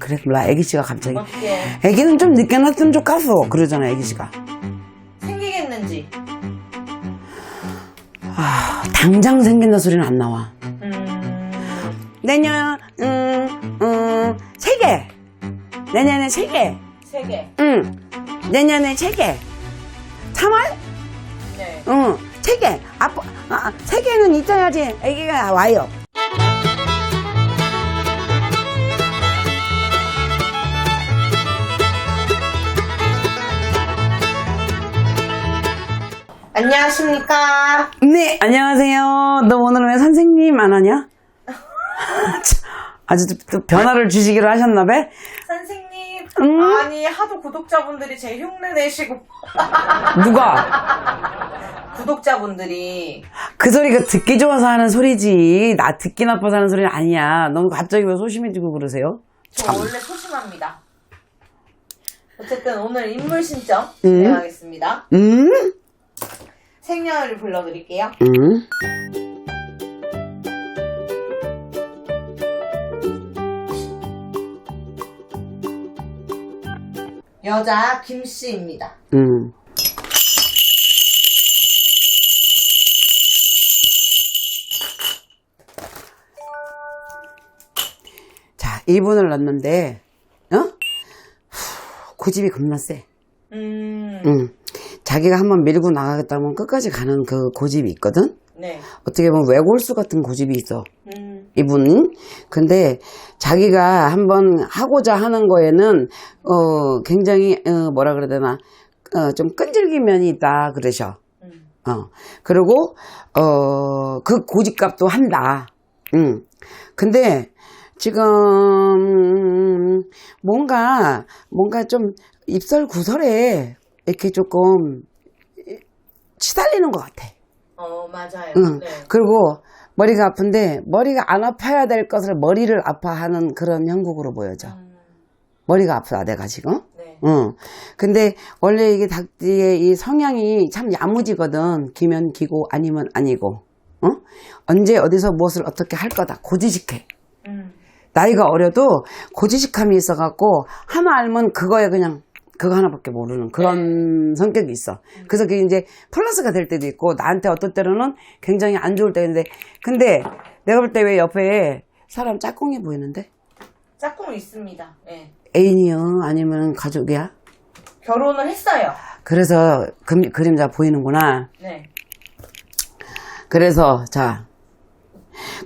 그래? 몰라. 애기 씨가 갑자기. 어떻게 애기는 좀 늦게 났으면 좋겠어. 그러잖아 애기 씨가. 생기겠는지. 아 당장 생긴다 소리는 안 나와. 음, 내년 음음 세개. 내년에 세개. 세 개. 응. 내년에 세개. 3월? 네. 응. 세개. 아빠 아, 세 개는 있어야지 애기가 와요 안녕하십니까. 네 안녕하세요 너 오늘 왜 선생님 안 하냐 참, 아주 또 변화를 주시기로 하셨나 봐 선생님. 음? 아니, 하도 구독자분들이 제 흉내 내시고. 누가 구독자분들이. 그 소리가 듣기 좋아서 하는 소리지 나 듣기 나빠서 하는 소리는 아니야 너무 갑자기 왜 소심해지고 그러세요 저 원래 소심합니다. 어쨌든 오늘 인물 신청 음? 진행하겠습니다. 음? 생년을 불러드릴게요. 음? 여자 김씨입니다. 음. 자, 이분을 넣는데, 어? 후, 고집이 겁나 세. 음, 응. 자기가 한번 밀고 나가겠다면 끝까지 가는 그 고집이 있거든? 네. 어떻게 보면 외골수 같은 고집이 있어. 음, 이분은. 근데 자기가 한번 하고자 하는 거에는, 어, 굉장히, 어, 뭐라 그래야 되나, 어, 좀 끈질긴 면이 있다, 그러셔. 음, 어. 그리고, 어, 그 고집값도 한다. 응. 근데, 지금, 뭔가, 뭔가 좀 입설 구설에 이렇게 조금 치달리는 것 같아. 어, 맞아요. 응. 네. 그리고 머리가 아픈데 머리가 안 아파야 될 것을 머리를 아파하는 그런 형국으로 보여져. 음, 머리가 아프다 내가 지금. 네. 응. 근데 원래 이게 닭띠의 이 성향이 참 야무지거든. 기면 기고 아니면 아니고. 어? 언제 어디서 무엇을 어떻게 할 거다. 고지식해. 음, 나이가 어려도 고지식함이 있어갖고 하나 알면 그거에 그냥 그거 하나밖에 모르는 그런 성격이 있어. 그래서 그게 이제 플러스가 될 때도 있고 나한테 어떤 때로는 굉장히 안 좋을 때인데 근데 내가 볼 때 왜 옆에 사람 짝꿍이 보이는데 짝꿍 있습니다. 네. 애인이요 아니면 가족이야? 결혼을 했어요. 그래서 그, 그림자 보이는구나. 네. 그래서 자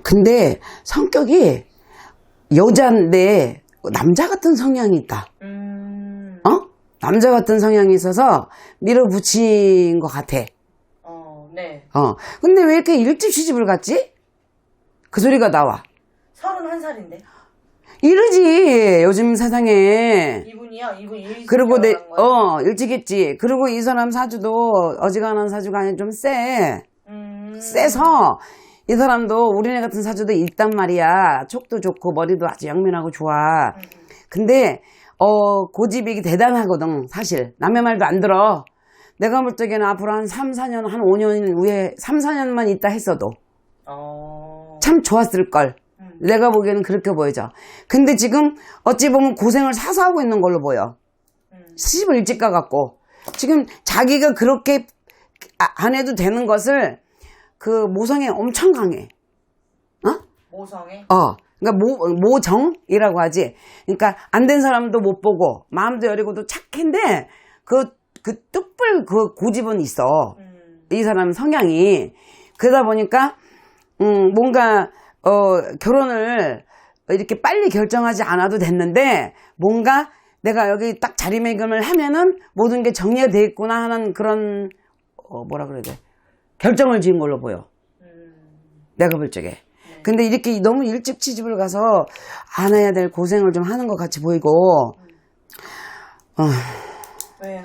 근데 성격이 여자인데 남자 같은 성향이 있다. 음, 어? 남자 같은 성향이 있어서 밀어붙인 것 같아. 어, 네. 어. 근데 왜 이렇게 일찍 시집을 갔지? 그 소리가 나와. 31살인데. 이러지, 요즘 세상에. 이분이요? 이분 일찍 그리고 내? 어, 일찍 했지. 그리고 이 사람 사주도 어지간한 사주가 아니라 좀 쎄. 음, 쎄서 이 사람도 우리네 같은 사주도 있단 말이야. 촉도 좋고 머리도 아주 영민하고 좋아. 근데 어 고집이 대단하거든 사실 남의 말도 안 들어. 내가 볼 적에는 앞으로 한 3, 4년, 한 5년 후에 3, 4년만 있다 했어도 어, 참 좋았을 걸. 음. 내가 보기에는 그렇게 보여져. 근데 지금 어찌 보면 고생을 사서 하고 있는 걸로 보여. 음, 시집을 일찍 가갖고 지금 자기가 그렇게 아- 안 해도 되는 것을 그 모성에 엄청 강해. 어? 모성애? 어. 그러니까 모, 모정이라고 하지. 그러니까 안 된 사람도 못 보고 마음도 여리고도 착한데 그, 그 뚝불 그 고집은 있어. 음, 이 사람 성향이. 그러다 보니까 음, 뭔가 어, 결혼을 이렇게 빨리 결정하지 않아도 됐는데 뭔가 내가 여기 딱 자리매김을 하면은 모든 게 정리가 돼 있구나 하는 그런 어, 뭐라 그래야 돼. 결정을 지은 걸로 보여. 음, 내가 볼 적에. 근데 이렇게 너무 일찍 취집을 가서 안 해야 될 고생을 좀 하는 것 같이 보이고, 어, 왜요?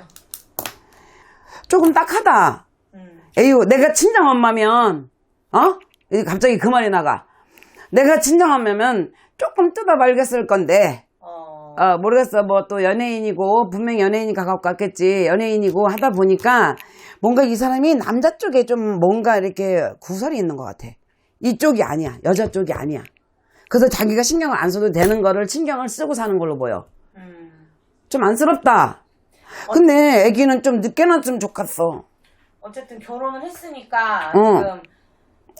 조금 딱하다. 음, 에휴, 내가 친정 엄마면, 어? 이 갑자기 그 말이 나가. 내가 친정 엄마면 조금 뜯어 말겠을 건데, 어, 어, 모르겠어. 뭐 또 연예인이고, 분명히 연예인이 가깝고 같겠지. 연예인이고 하다 보니까 뭔가 이 사람이 남자 쪽에 좀 뭔가 이렇게 구설이 있는 것 같아. 이쪽이 아니야. 여자 쪽이 아니야. 그래서 자기가 신경을 안 써도 되는 거를 신경을 쓰고 사는 걸로 보여. 음. 좀 안쓰럽다. 근데 애기는 좀 늦게 낳았으면 좋겠어. 어쨌든 결혼을 했으니까 응. 지금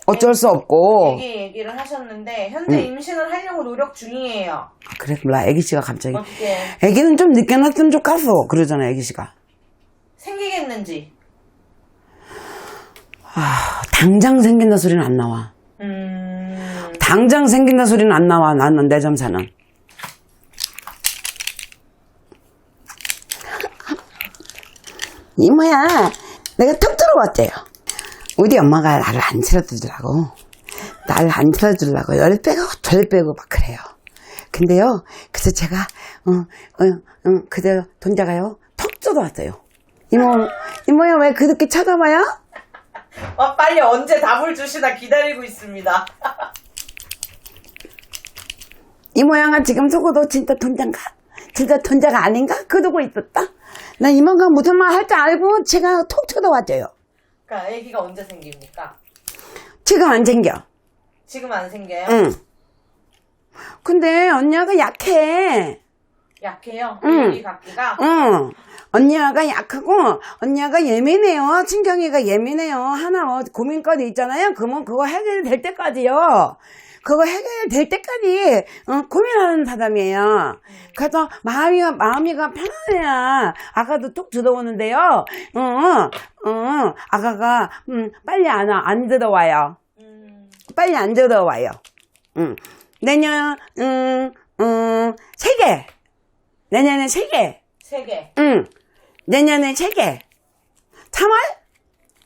어쩔 수 없고. 얘기 얘기를 하셨는데 현재 임신을 하려고 노력 중이에요. 아, 그래, 몰라. 애기 씨가 갑자기. 어떻게 애기는 좀 늦게 낳았으면 좋겠어. 그러잖아, 애기 씨가. 생기겠는지. 아, 당장 생긴다 소리는 안 나와. 음. 당장 생긴다 소리는 안 나와. 나는 내 점사는. 이모야, 내가 톡 들어왔대요. 우리 엄마가 나를 안 틀어주더라고. 나를 안 틀어주려고 열 빼고 절 빼고 막 그래요. 근데요, 그래서 제가 어, 어, 어, 그대로 돈 자가요 톡 들어왔어요. 이모, 이모야 왜 그렇게 쳐다봐요? 아, 빨리 언제 답을 주시나 기다리고 있습니다. 이 모양은 지금 속어도 진짜 돈장가? 진짜 돈자가 아닌가? 그러고 있었다. 나 이모가 무슨 말 할 줄 알고 제가 톡 쳐다왔대요. 그러니까 아기가 언제 생깁니까? 지금 안 생겨. 지금 안 생겨요? 응. 근데 언니가 약해. 약해요? 응. 이? 응. 언니가 약하고 언니가 예민해요. 신경이가 예민해요. 하나 뭐 고민거리 있잖아요. 그러면 그거 해결될 때까지요. 그거 해결될 때까지 어, 고민하는 사람이에요. 그래서 마음이가 마음이가 편안해야 아까도 툭 들어오는데요. 어, 어, 어, 아가가 음, 빨리 안 와, 안 들어와요. 음. 빨리 안 들어와요. 응. 내년 음, 음, 세 개. 내년에 세 개. 세 개. 응. 내년에 세 개. 3월?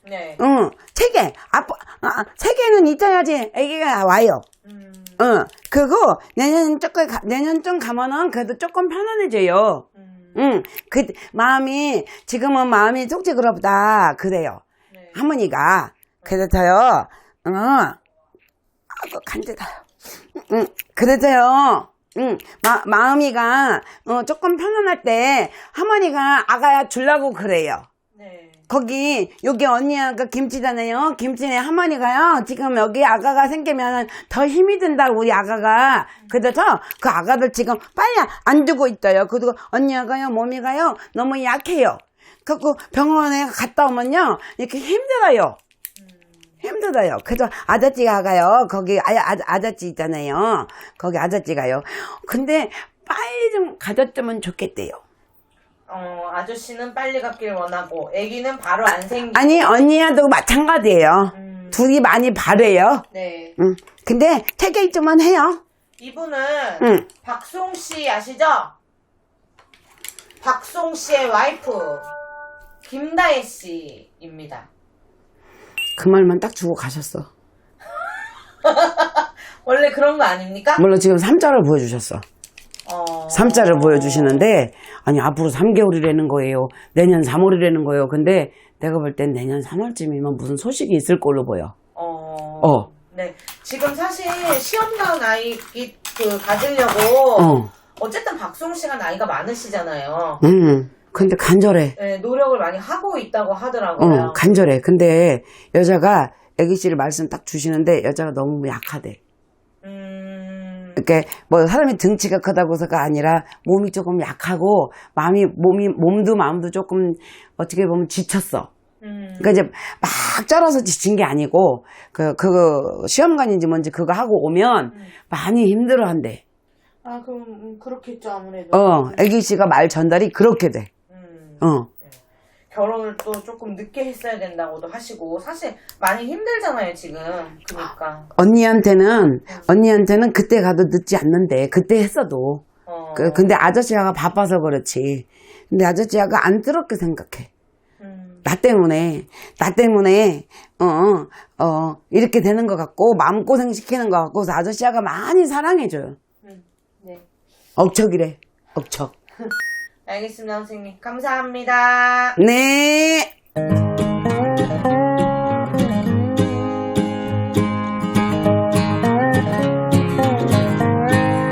네. 응. 세 개. 아빠, 아, 세 개는 있어야지 애기가 와요. 음. 응. 그리고 내년 조금, 가- 내년 좀 가면은 그래도 조금 편안해져요. 음. 응. 그, 마음이, 지금은 마음이 속지 그럽다. 그래요. 네. 할머니가. 그래서요, 응. 아이고, 간지다. 응. 그래서요, 응. 마, 마음이가, 어, 조금 편안할 때, 할머니가 아가야 주려고 그래요. 네. 거기 여기 언니가 김치잖아요. 김치네 할머니가요. 지금 여기 아가가 생기면 더 힘이 든다고 우리 아가가. 그래서 그 아가들 지금 빨리 안 두고 있어요. 그리고 언니가요 몸이가요 너무 약해요. 그래고 병원에 갔다 오면요 이렇게 힘들어요. 힘들어요. 그래서 아저씨가 가요. 거기 아, 아, 아저씨 있잖아요. 거기 아저씨가요. 근데 빨리 좀 가졌으면 좋겠대요. 어, 아저씨는 빨리 갖길 원하고, 아기는 바로 안 생기. 아니 언니야도 마찬가지예요. 음. 둘이 많이 바래요. 네. 응. 근데 있지만 해요. 이분은 응. 박송 씨 아시죠? 박송 씨의 와이프 김다혜 씨입니다. 그 말만 딱 주고 가셨어. 원래 그런 거 아닙니까? 물론 지금 3자를 보여주셨어. 어. 3자를 보여주시는데 아니 앞으로 3개월이라는 거예요. 내년 3월이라는 거예요. 근데 내가 볼 땐 내년 3월쯤이면 무슨 소식이 있을 걸로 보여. 어. 어. 네. 지금 사실 시험관 아이 그 가지려고 어. 어쨌든 박송 씨가 나이가 많으시잖아요. 음. 근데 간절해. 네, 노력을 많이 하고 있다고 하더라고요. 어, 간절해. 근데 여자가 애기 씨를 말씀 딱 주시는데 여자가 너무 약하대. 음. 이렇게 뭐 사람이 등치가 크다고서가 아니라 몸이 조금 약하고 마음이 몸이 몸도 마음도 조금 어떻게 보면 지쳤어. 음. 그러니까 이제 막 쩔어서 지친 게 아니고 그 그거 시험관인지 뭔지 그거 하고 오면 많이 힘들어한대. 아, 그럼 음, 그렇겠죠, 아무래도. 어, 애기 씨가 말 전달이 그렇게 돼. 음. 어, 결혼을 또 조금 늦게 했어야 된다고도 하시고 사실 많이 힘들잖아요 지금 그러니까 언니한테는 언니한테는 그때 가도 늦지 않는데 그때 했어도. 어, 그, 근데 아저씨가 바빠서 그렇지. 근데 아저씨가 안쓰럽게 생각해. 음, 나 때문에, 나 때문에, 어, 어, 이렇게 되는 것 같고, 마음고생 시키는 것 같고, 그래서 아저씨가 많이 사랑해줘요. 음, 네 억척이래, 억척. 알겠습니다, 선생님. 감사합니다. 네.